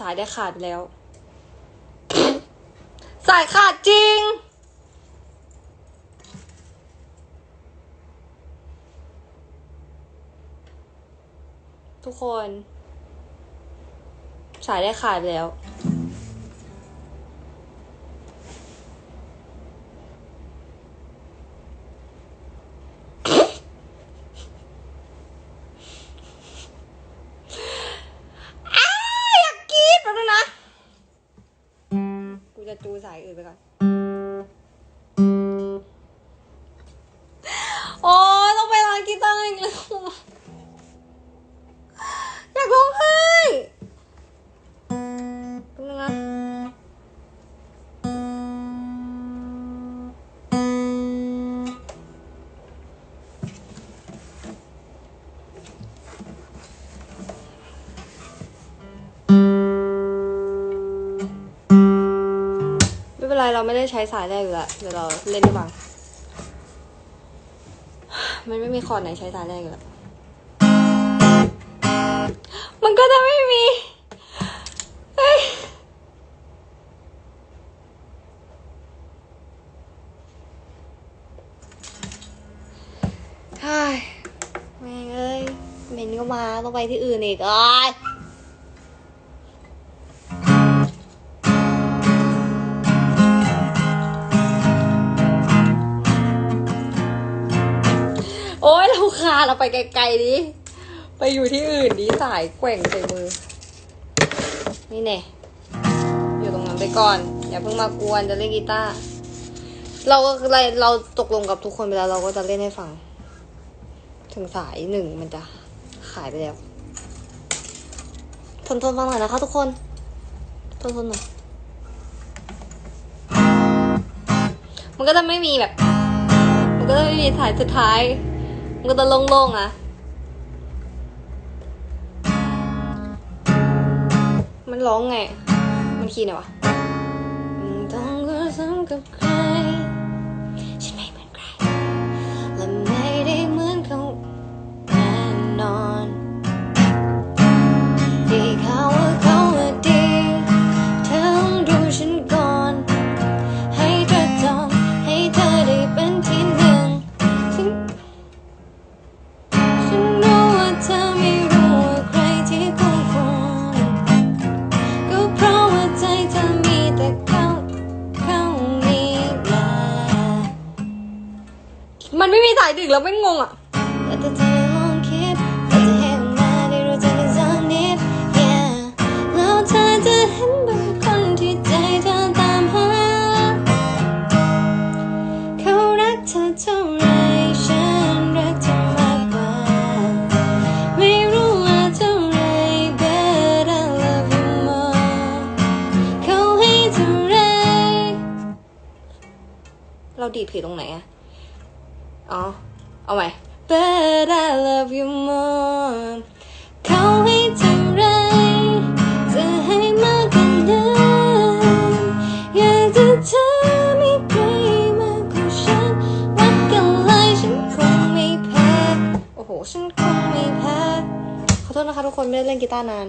สายได้ขาดแล้ว สายขาดจริง ทุกคน สายได้ขาดแล้ว อ้าอยากกรีดแป๊บนึงนะ ตูสายอื่นไปก่อน ไม่เรเราไม่ได้ใช้สายแรกอยู่แล้วเดี๋ยวเราเล่นให้ฟังมันไม่มีคอร์ดไหนใช้สายแรกอยู่แล้วมันก็จะไม่มีเฮ้ยเฮ้แม่งเอ้ยเมนก็มาต้องไปที่อื่นอีกอ้ย เราไปไกลๆดิ ไปอยู่ที่อื่นดิสายแกว่งใส่มือ นี่เน่อยู่ตรงนั้นไปก่อน อย่าเพิ่งมากวนจะเล่นกีตาร์ เราก็เราเราตกลงกับทุกคนไปแล้วเราก็จะเล่นให้ฟัง ถึงสายหนึ่งมันจะขายไปแล้ว ทนทนฟังหน่อยนะคะทุกคน ทนทนหน่อย มันก็จะไม่มีแบบ มันก็จะไม่มีสายสุดท้าย มันก็จะโล่งๆอะ มันร้องไง มันคีย์ไหนวะต้องก็ซ้ำกับใคร love you more เขาให้เท่าไรเราดีดผิดตรงไหนอะ อ๋อ เอาใหม่ but I love you more เขาให้เท่าไรจะให้มากกว่านั้นอยากจะเธอมีใครมากกว่าฉันวัดกันเลยฉันคงไม่แพ้ โอ้โห ฉันคงไม่แพ้ ขอโทษนะคะทุกคนไม่ได้เล่นกีตาร์นาน